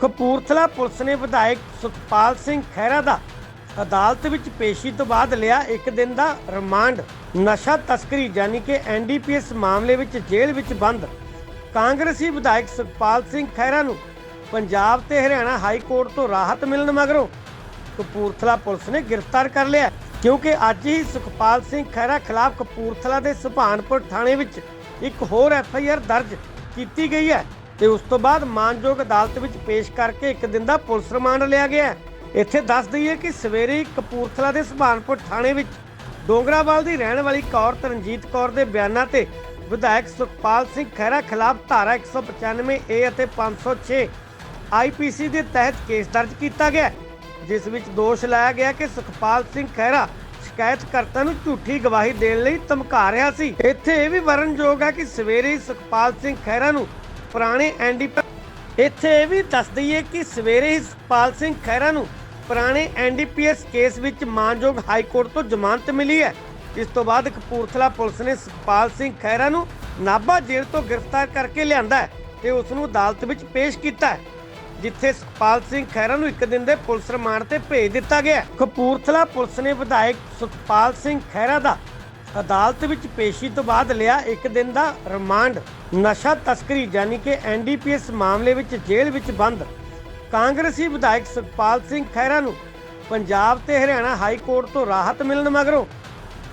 Kapurthala police ਨੇ ਵਿਧਾਇਕ ਸੁਖਪਾਲ ਸਿੰਘ ਖਹਿਰਾ ਦਾ ਅਦਾਲਤ ਵਿੱਚ ਪੇਸ਼ੀ ਤੋਂ ਬਾਅਦ ਲਿਆ ਇੱਕ ਦਿਨ ਦਾ ਰਿਮਾਂਡ। ਨਸ਼ਾ ਤਸਕਰੀ ਯਾਨੀ ਕਿ ਐਨਡੀਪੀਐਸ ਮਾਮਲੇ ਵਿੱਚ ਜੇਲ੍ਹ ਵਿੱਚ ਬੰਦ। ਕਾਂਗਰਸੀ ਵਿਧਾਇਕ ਸੁਖਪਾਲ ਸਿੰਘ ਖਹਿਰਾ ਨੂੰ ਪੰਜਾਬ ਤੇ ਹਰਿਆਣਾ ਹਾਈ ਕੋਰਟ ਤੋਂ ਰਾਹਤ ਮਿਲਣ ਮਗਰੋਂ ਕਪੂਰਥਲਾ ਪੁਲਿਸ ਨੇ ਗ੍ਰਿਫਤਾਰ ਕਰ ਲਿਆ ਕਿਉਂਕਿ ਅੱਜ ਹੀ ਸੁਖਪਾਲ ਸਿੰਘ ਖਹਿਰਾ ਖਿਲਾਫ ਕਪੂਰਥਲਾ ਦੇ ਸੁਭਾਨਪੁਰ ਥਾਣੇ ਵਿੱਚ ਇੱਕ ਹੋਰ ਐਫ ਆਈ ਆਰ ਦਰਜ ਕੀਤੀ ਗਈ ਹੈ। ਤੇ ਉਸ ਤੋਂ ਬਾਅਦ ਮਾਨਯੋਗ ਅਦਾਲਤ ਵਿੱਚ ਪੇਸ਼ ਕਰਕੇ ਇੱਕ ਦਿਨ ਦਾ ਪੁਲਿਸ ਰਿਮਾਂਡ ਲਿਆ ਗਿਆ ਹੈ। ਇੱਥੇ ਦੱਸ ਦਈਏ ਕਿ ਸਵੇਰੇ ਹੀ ਕਪੂਰਥਲਾ ਦੇ ਸੁਭਾਨਪੁਰ ਥਾਣੇ ਵਿੱਚ ਡੋਂਗਰਾਵਾਲ ਦੀ ਰਹਿਣ ਵਾਲੀ ਕੌਰ ਤਰਨਜੀਤ ਕੌਰ ਦੇ ਬਿਆਨਾਂ ਤੇ ਵਿਧਾਇਕ ਸੁਖਪਾਲ ਸਿੰਘ ਖਹਿਰਾ ਖਿਲਾਫ ਧਾਰਾ 195 ਏ ਅਤੇ 506 ਆਈਪੀਸੀ ਦੇ ਤਹਿਤ ਕੇਸ ਦਰਜ ਕੀਤਾ ਗਿਆ ਜਿਸ ਵਿੱਚ ਦੋਸ਼ ਲਾਇਆ ਗਿਆ ਕਿ ਸੁਖਪਾਲ ਸਿੰਘ ਖਹਿਰਾ ਸ਼ਿਕਾਇਤਕਰਤਾ ਨੂੰ ਝੂਠੀ ਗਵਾਹੀ ਦੇਣ ਲਈ ਧਮਕਾ ਰਿਹਾ ਸੀ ਇੱਥੇ ਇਹ ਵੀ ਵਰਣਯੋਗ ਹੈ ਕਿ ਸਵੇਰੇ ਸੁਖਪਾਲ ਸਿੰਘ ਖਹਿਰਾ ਨੂੰ ਪੁਰਾਣੇ ਐਨਡੀ ਇੱਥੇ ਇਹ ਵੀ ਦੱਸ ਦਈਏ ਕਿ ਸਵੇਰੇ ਹੀ ਸੁਖਪਾਲ ਸਿੰਘ ਖਹਿਰਾ ਨੂੰ ਪੁਰਾਣੇ ਐਨਡੀਪੀਐਸ ਕੇਸ ਵਿੱਚ ਮਾਨਯੋਗ ਹਾਈ ਕੋਰਟ ਤੋਂ ਜ਼ਮਾਨਤ ਮਿਲੀ ਹੈ। ਇਸ ਤੋਂ ਬਾਅਦ ਕਪੂਰਥਲਾ ਪੁਲਿਸ ਨੇ ਸੁਖਪਾਲ ਸਿੰਘ ਖਹਿਰਾ ਨੂੰ ਨਾਭਾ ਜੇਲ੍ਹ ਤੋਂ ਗ੍ਰਿਫਤਾਰ ਕਰਕੇ ਲਿਆਂਦਾ ਤੇ ਉਸ ਨੂੰ ਅਦਾਲਤ ਵਿੱਚ ਪੇਸ਼ ਕੀਤਾ ਹੈ, ਜਿੱਥੇ ਸੁਖਪਾਲ ਸਿੰਘ ਖਹਿਰਾ ਨੂੰ ਇੱਕ ਦਿਨ ਦੇ ਪੁਲਿਸ ਰਿਮਾਂਡ ਤੇ ਭੇਜ ਦਿੱਤਾ ਗਿਆ ਕਪੂਰਥਲਾ ਪੁਲਿਸ ਨੇ ਵਿਧਾਇਕ ਸੁਖਪਾਲ ਸਿੰਘ ਖਹਿਰਾ ਦਾ ਅਦਾਲਤ ਵਿੱਚ ਪੇਸ਼ੀ ਤੋਂ ਬਾਅਦ ਲਿਆ ਇੱਕ ਦਿਨ ਦਾ ਰਿਮਾਂਡ। ਨਸ਼ਾ ਤਸਕਰੀ ਯਾਨੀ ਕਿ ਐਨਡੀਪੀਐਸ ਮਾਮਲੇ ਵਿੱਚ ਜੇਲ੍ਹ ਵਿੱਚ ਬੰਦ। ਕਾਂਗਰਸੀ ਵਿਧਾਇਕ ਸੁਖਪਾਲ ਸਿੰਘ ਖਹਿਰਾ ਨੂੰ ਪੰਜਾਬ ਤੇ ਹਰਿਆਣਾ ਹਾਈ ਕੋਰਟ ਤੋਂ ਰਾਹਤ ਮਿਲਣ ਮਗਰੋਂ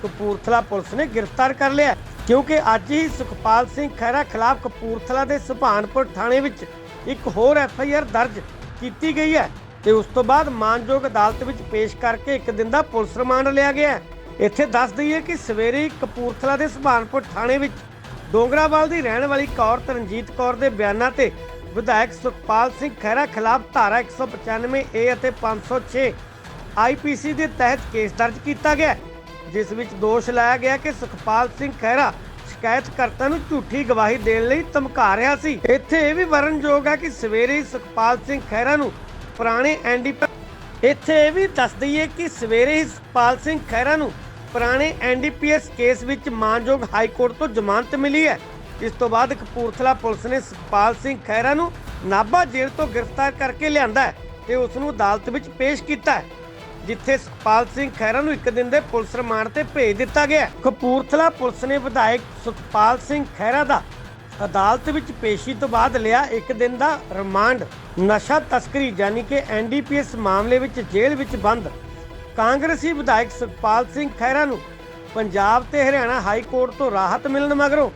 ਕਪੂਰਥਲਾ ਪੁਲਿਸ ਨੇ ਗ੍ਰਿਫਤਾਰ ਕਰ ਲਿਆ ਕਿਉਂਕਿ ਅੱਜ ਹੀ ਸੁਖਪਾਲ ਸਿੰਘ ਖਹਿਰਾ ਖਿਲਾਫ ਕਪੂਰਥਲਾ ਦੇ ਸੁਭਾਨਪੁਰ ਥਾਣੇ ਵਿੱਚ ਇੱਕ ਹੋਰ ਐਫ ਆਈ ਆਰ ਦਰਜ ਕੀਤੀ ਗਈ ਹੈ ਤੇ ਉਸ ਤੋਂ ਬਾਅਦ ਮਾਨਯੋਗ ਅਦਾਲਤ ਵਿੱਚ ਪੇਸ਼ ਕਰਕੇ ਇੱਕ ਦਿਨ ਦਾ ਪੁਲਿਸ ਰਿਮਾਂਡ ਲਿਆ ਗਿਆ ਹੈ। ਇੱਥੇ ਦੱਸ ਦਈਏ ਕਿ ਸਵੇਰੇ ਕਪੂਰਥਲਾ ਦੇ ਸੁਭਾਨਪੁਰ ਥਾਣੇ ਵਿੱਚ ਡੋਂਗਰਾਵਾਲ ਦੀ ਰਹਿਣ ਵਾਲੀ ਕੌਰ ਤਰਨਜੀਤ ਕੌਰ ਦੇ ਬਿਆਨਾਂ ਤੇ ਵਿਧਾਇਕ ਸੁਖਪਾਲ ਸਿੰਘ ਖਹਿਰਾ ਖਿਲਾਫ ਧਾਰਾ 195 ਏ ਅਤੇ 506 ਆਈਪੀਸੀ ਦੇ ਤਹਿਤ ਕੇਸ ਦਰਜ ਕੀਤਾ ਗਿਆ ਜਿਸ ਵਿੱਚ ਦੋਸ਼ ਲਾਇਆ ਗਿਆ ਕਿ ਸੁਖਪਾਲ ਸਿੰਘ ਖਹਿਰਾ ਸ਼ਿਕਾਇਤਕਰਤਾ ਨੂੰ ਝੂਠੀ ਗਵਾਹੀ ਦੇਣ ਲਈ ਧਮਕਾ ਰਿਹਾ ਸੀ। ਇੱਥੇ ਇਹ ਵੀ ਵਰਣਯੋਗ ਹੈ ਕਿ ਸਵੇਰੇ ਸੁਖਪਾਲ ਸਿੰਘ ਖਹਿਰਾ ਨੂੰ ਪੁਰਾਣੇ ਐਨਡੀ ਇੱਥੇ ਇਹ ਵੀ ਦੱਸ ਦਈਏ ਕਿ ਸਵੇਰੇ ਹੀ ਸੁਖਪਾਲ ਸਿੰਘ ਖਹਿਰਾ ਨੂੰ ਪੁਰਾਣੇ ਐਨਡੀਪੀਐਸ ਕੇਸ ਵਿੱਚ ਮਾਨਯੋਗ ਹਾਈ ਕੋਰਟ ਤੋਂ ਜ਼ਮਾਨਤ ਮਿਲੀ ਹੈ। ਇਸ ਤੋਂ ਬਾਅਦ ਕਪੂਰਥਲਾ ਪੁਲਿਸ ਨੇ ਸੁਖਪਾਲ ਸਿੰਘ ਖਹਿਰਾ ਨੂੰ ਨਾਭਾ ਜੇਲ੍ਹ ਤੋਂ ਗ੍ਰਿਫਤਾਰ ਕਰਕੇ ਲਿਆਂਦਾ ਤੇ ਉਸ ਨੂੰ ਅਦਾਲਤ ਵਿੱਚ ਪੇਸ਼ ਕੀਤਾ ਜਿੱਥੇ ਸੁਖਪਾਲ ਸਿੰਘ ਖਹਿਰਾ ਨੂੰ ਇੱਕ ਦਿਨ ਦੇ ਪੁਲਿਸ ਰਿਮਾਂਡ ਤੇ ਭੇਜ ਦਿੱਤਾ ਗਿਆ ਕਪੂਰਥਲਾ ਪੁਲਿਸ ਨੇ ਵਿਧਾਇਕ ਸੁਖਪਾਲ ਸਿੰਘ ਖਹਿਰਾ ਦਾ ਅਦਾਲਤ ਵਿੱਚ ਪੇਸ਼ੀ ਤੋਂ ਬਾਅਦ ਲਿਆ ਇੱਕ ਦਿਨ ਦਾ ਰਿਮਾਂਡ। ਨਸ਼ਾ ਤਸਕਰੀ, ਯਾਨੀ ਕਿ ਐਨਡੀਪੀਐਸ ਮਾਮਲੇ ਵਿੱਚ ਜੇਲ੍ਹ ਵਿੱਚ ਬੰਦ। ਕਾਂਗਰਸੀ ਵਿਧਾਇਕ ਸੁਖਪਾਲ ਸਿੰਘ ਖਹਿਰਾ ਨੂੰ ਪੰਜਾਬ ਤੇ ਹਰਿਆਣਾ ਹਾਈ ਕੋਰਟ ਤੋਂ ਰਾਹਤ ਮਿਲਣ ਮਗਰੋਂ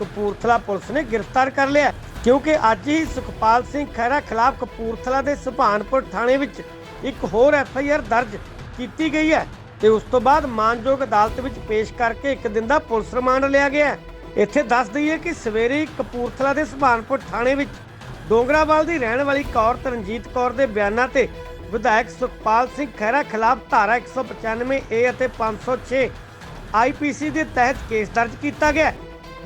ਕਪੂਰਥਲਾ ਪੁਲਿਸ ਨੇ ਗ੍ਰਿਫਤਾਰ ਕਰ ਲਿਆ ਕਿਉਂਕਿ ਅੱਜ ਹੀ ਸੁਖਪਾਲ ਸਿੰਘ ਖਹਿਰਾ ਖਿਲਾਫ ਕਪੂਰਥਲਾ ਦੇ ਸੁਭਾਨਪੁਰ ਥਾਣੇ ਵਿੱਚ ਇੱਕ ਹੋਰ ਐਫ ਆਈ ਆਰ ਦਰਜ ਕੀਤੀ ਗਈ ਹੈ ਤੇ ਉਸ ਤੋਂ ਬਾਅਦ ਮਾਨਯੋਗ ਅਦਾਲਤ ਵਿੱਚ ਪੇਸ਼ ਕਰਕੇ ਇੱਕ ਦਿਨ ਦਾ ਪੁਲਿਸ ਰਿਮਾਂਡ ਲਿਆ ਗਿਆ ਇੱਥੇ ਦੱਸ ਦਈਏ ਕਿ ਸਵੇਰੇ ਕਪੂਰਥਲਾ ਦੇ ਸੁਭਾਨਪੁਰ ਥਾਣੇ ਵਿੱਚ ਡੋਂਗਰਾਵਾਲ ਦੀ ਰਹਿਣ ਵਾਲੀ ਕੌਰ ਤਰਨਜੀਤ ਕੌਰ ਦੇ ਬਿਆਨਾਂ ਤੇ ਵਿਧਾਇਕ ਸੁਖਪਾਲ ਸਿੰਘ ਖਹਿਰਾ ਖਿਲਾਫ ਧਾਰਾ 195 ਏ ਅਤੇ 506 ਆਈਪੀਸੀ ਦੇ ਤਹਿਤ ਕੇਸ ਦਰਜ ਕੀਤਾ ਗਿਆ ਹੈ,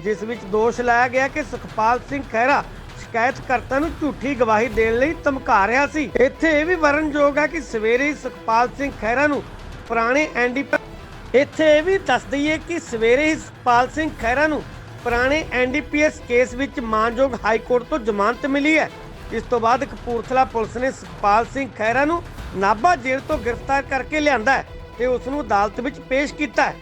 ਜਿਸ ਵਿੱਚ ਦੋਸ਼ ਲਾਇਆ ਗਿਆ ਕਿ ਸੁਖਪਾਲ ਸਿੰਘ ਖਹਿਰਾ ਸ਼ਿਕਾਇਤਕਰਤਾ ਨੂੰ ਝੂਠੀ ਗਵਾਹੀ ਦੇਣ ਲਈ ਧਮਕਾ ਰਿਹਾ ਸੀ। ਇੱਥੇ ਇਹ ਵੀ ਵਰਣਯੋਗ ਹੈ ਕਿ ਸਵੇਰੇ ਹੀ ਸੁਖਪਾਲ ਸਿੰਘ ਖਹਿਰਾ ਨੂੰ ਪੁਰਾਣੇ ਐਨਡੀ ਇੱਥੇ ਇਹ ਵੀ ਦੱਸ ਦਈਏ ਕਿ ਸਵੇਰੇ ਹੀ ਸੁਖਪਾਲ ਸਿੰਘ ਖਹਿਰਾ ਨੂੰ ਪੁਰਾਣੇ ਐਨਡੀਪੀਐਸ ਕੇਸ ਵਿੱਚ ਮਾਨਯੋਗ ਹਾਈ ਕੋਰਟ ਤੋਂ ਜ਼ਮਾਨਤ ਮਿਲੀ ਹੈ। ਇਸ ਤੋਂ ਬਾਅਦ ਕਪੂਰਥਲਾ ਪੁਲਿਸ ਨੇ ਸੁਖਪਾਲ ਸਿੰਘ ਖਹਿਰਾ ਨੂੰ ਨਾਭਾ ਜੇਲ੍ਹ ਤੋਂ ਗ੍ਰਿਫਤਾਰ ਕਰਕੇ ਲਿਆਂਦਾ ਤੇ ਉਸ ਨੂੰ ਅਦਾਲਤ ਵਿੱਚ ਪੇਸ਼ ਕੀਤਾ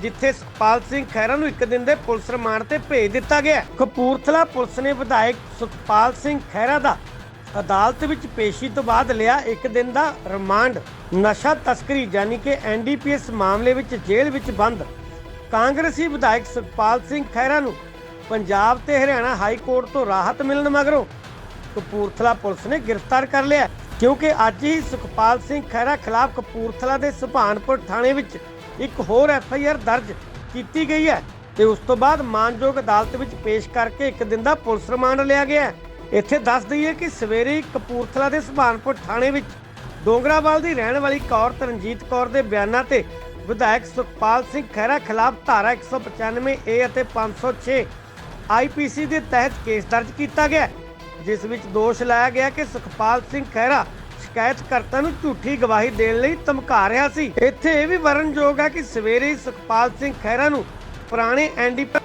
ਜਿੱਥੇ ਸੁਖਪਾਲ ਸਿੰਘ ਖਹਿਰਾ ਨੂੰ ਇੱਕ ਦਿਨ ਦੇ ਪੁਲਿਸ ਰਿਮਾਂਡ ਤੇ ਭੇਜ ਦਿੱਤਾ ਗਿਆ ਕਪੂਰਥਲਾ ਪੁਲਿਸ ਨੇ ਵਿਧਾਇਕ ਸੁਖਪਾਲ ਸਿੰਘ ਖਹਿਰਾ ਦਾ ਅਦਾਲਤ ਵਿੱਚ ਪੇਸ਼ੀ ਤੋਂ ਬਾਅਦ ਲਿਆ ਇੱਕ ਦਿਨ ਦਾ ਰਿਮਾਂਡ। ਨਸ਼ਾ ਤਸਕਰੀ ਯਾਨੀ ਕਿ ਐਨਡੀਪੀਐਸ ਮਾਮਲੇ ਵਿੱਚ ਜੇਲ੍ਹ ਵਿੱਚ ਬੰਦ। ਕਾਂਗਰਸੀ ਵਿਧਾਇਕ ਸੁਖਪਾਲ ਸਿੰਘ ਖਹਿਰਾ ਨੂੰ ਪੰਜਾਬ ਤੇ ਹਰਿਆਣਾ ਹਾਈ ਕੋਰਟ ਤੋਂ ਰਾਹਤ ਮਿਲਣ ਮਗਰੋਂ ਕਪੂਰਥਲਾ ਪੁਲਿਸ ਨੇ ਗ੍ਰਿਫਤਾਰ ਕਰ ਲਿਆ ਕਿਉਂਕਿ ਅੱਜ ਹੀ ਸੁਖਪਾਲ ਸਿੰਘ ਖਹਿਰਾ ਖਿਲਾਫ ਕਪੂਰਥਲਾ ਦੇ ਸੁਭਾਨਪੁਰ ਥਾਣੇ ਵਿੱਚ ਇੱਕ ਹੋਰ ਐਫ ਆਈ ਆਰ ਦਰਜ ਕੀਤੀ ਗਈ ਹੈ ਤੇ ਉਸ ਤੋਂ ਬਾਅਦ ਮਾਨਯੋਗ ਅਦਾਲਤ ਵਿੱਚ ਪੇਸ਼ ਕਰਕੇ ਇੱਕ ਦਿਨ ਦਾ ਪੁਲਿਸ ਰਿਮਾਂਡ ਲਿਆ ਗਿਆ ਇੱਥੇ ਦੱਸ ਦਈਏ ਕਿ ਸਵੇਰੇ ਕਪੂਰਥਲਾ ਦੇ ਸੁਭਾਨਪੁਰ ਥਾਣੇ ਵਿੱਚ ਡੋਂਗਰਾਵਾਲ ਦੀ ਰਹਿਣ ਵਾਲੀ ਕੌਰ ਤਰਨਜੀਤ ਕੌਰ ਦੇ ਬਿਆਨਾਂ ਤੇ ਵਿਧਾਇਕ ਸੁਖਪਾਲ ਸਿੰਘ ਖਹਿਰਾ ਖਿਲਾਫ ਧਾਰਾ 195 ਏ ਅਤੇ 506 ਆਈਪੀਸੀ ਦੇ ਤਹਿਤ ਕੇਸ ਦਰਜ ਕੀਤਾ ਗਿਆ ਜਿਸ ਵਿੱਚ ਦੋਸ਼ ਲਾਇਆ ਗਿਆ ਕਿ ਸੁਖਪਾਲ ਸਿੰਘ ਖਹਿਰਾ ਸ਼ਿਕਾਇਤਕਰਤਾ ਨੂੰ ਝੂਠੀ ਗਵਾਹੀ ਦੇਣ ਲਈ ਧਮਕਾ ਰਿਹਾ ਸੀ। ਇੱਥੇ ਇਹ ਵੀ ਵਰਣਯੋਗ ਹੈ ਕਿ ਸਵੇਰੇ ਸੁਖਪਾਲ ਸਿੰਘ ਖਹਿਰਾ ਨੂੰ ਪੁਰਾਣੇ ਐਨਡੀਪੀ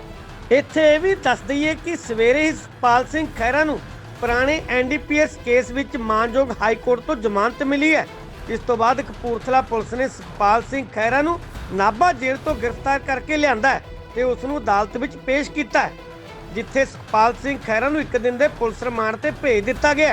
ਇੱਥੇ ਇਹ ਵੀ ਦੱਸ ਦਈਏ ਕਿ ਸਵੇਰੇ ਹੀ ਸੁਖਪਾਲ ਸਿੰਘ ਖਹਿਰਾ ਨੂੰ ਪੁਰਾਣੇ ਐਨਡੀਪੀਐਸ ਕੇਸ ਵਿੱਚ ਮਾਨਯੋਗ ਹਾਈ ਕੋਰਟ ਤੋਂ ਜ਼ਮਾਨਤ ਮਿਲੀ ਹੈ। ਇਸ ਤੋਂ ਬਾਅਦ ਕਪੂਰਥਲਾ ਪੁਲਿਸ ਨੇ ਸੁਖਪਾਲ ਸਿੰਘ ਖਹਿਰਾ ਨੂੰ ਨਾਭਾ ਜੇਲ੍ਹ ਤੋਂ ਗ੍ਰਿਫਤਾਰ ਕਰਕੇ ਲਿਆਂਦਾ ਤੇ ਉਸ ਨੂੰ ਅਦਾਲਤ ਵਿੱਚ ਪੇਸ਼ ਕੀਤਾ ਜਿੱਥੇ ਸੁਖਪਾਲ ਸਿੰਘ ਖਹਿਰਾ ਨੂੰ ਇੱਕ ਦਿਨ ਦੇ ਪੁਲਿਸ ਰਿਮਾਂਡ ਤੇ ਭੇਜ ਦਿੱਤਾ ਗਿਆ।